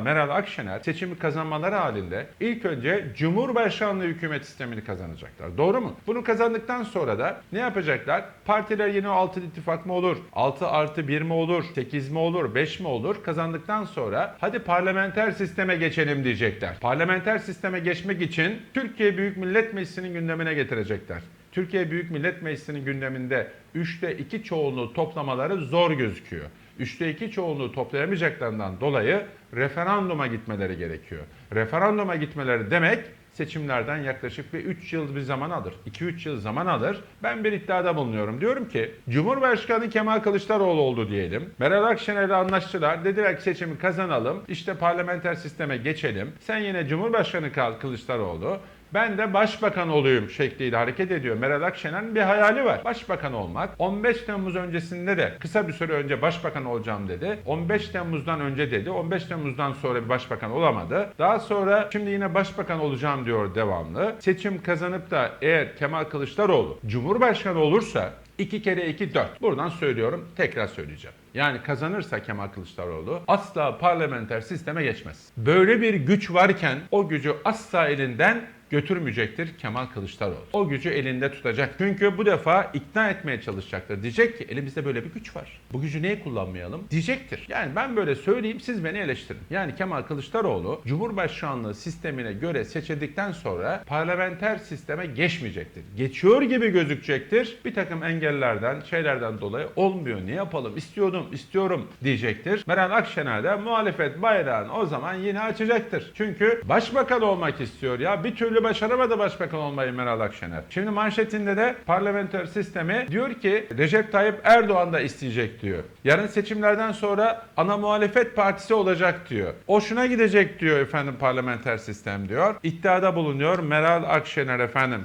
Meral Akşener seçimi kazanmaları halinde ilk önce Cumhurbaşkanlığı hükümet sistemini kazanacaklar. Doğru mu? Bunu kazandıktan sonra da ne yapacaklar? Partiler yine 6 ittifak mı olur? 6 artı 1 mi olur? 8 mi olur? 5 mi olur? Kazandıktan sonra hadi parlamenter sisteme geçelim diyecekler. Parlamenter sisteme geçmek için Türkiye Büyük Millet Meclisi'nin gündemine getirecekler. Türkiye Büyük Millet Meclisi'nin gündeminde 3'te 2 çoğunluğu toplamaları zor gözüküyor. 3'te 2 çoğunluğu toplayamayacaklarından dolayı referanduma gitmeleri gerekiyor. Referanduma gitmeleri demek seçimlerden yaklaşık bir 3 yıl bir zaman alır. 2-3 yıl zaman alır. Ben bir iddiada bulunuyorum. Diyorum ki Cumhurbaşkanı Kemal Kılıçdaroğlu oldu diyelim. Meral Akşener'le anlaştılar. Dediler ki seçimi kazanalım. İşte parlamenter sisteme geçelim. Sen yine Cumhurbaşkanı Kılıçdaroğlu. Ben de başbakan olayım şekliyle hareket ediyor. Meral Akşener'in bir hayali var. Başbakan olmak. 15 Temmuz öncesinde de kısa bir süre önce başbakan olacağım dedi. 15 Temmuz'dan önce dedi. 15 Temmuz'dan sonra bir başbakan olamadı. Daha sonra şimdi yine başbakan olacağım diyor devamlı. Seçim kazanıp da eğer Kemal Kılıçdaroğlu Cumhurbaşkanı olursa 2 kere 2 4. Buradan söylüyorum tekrar söyleyeceğim. Yani kazanırsa Kemal Kılıçdaroğlu asla parlamenter sisteme geçmez. Böyle bir güç varken o gücü asla elinden götürmeyecektir Kemal Kılıçdaroğlu. O gücü elinde tutacak. Çünkü bu defa ikna etmeye çalışacaktır. Diyecek ki elimizde böyle bir güç var. Bu gücü niye kullanmayalım? Diyecektir. Yani ben böyle söyleyeyim siz beni eleştirin. Yani Kemal Kılıçdaroğlu Cumhurbaşkanlığı sistemine göre seçildikten sonra parlamenter sisteme geçmeyecektir. Geçiyor gibi gözükecektir. Bir takım engellerden, şeylerden dolayı olmuyor. Ne yapalım? İstiyordum, istiyorum diyecektir. Meral Akşener de muhalefet bayrağını o zaman yine açacaktır. Çünkü başbakan olmak istiyor ya. Bir türlü başaramadı başbakan olmayı Meral Akşener. Şimdi manşetinde de parlamenter sistemi diyor ki Recep Tayyip Erdoğan da isteyecek diyor. Yarın seçimlerden sonra ana muhalefet partisi olacak diyor. Hoşuna gidecek diyor efendim parlamenter sistem diyor. İddiada bulunuyor Meral Akşener efendim.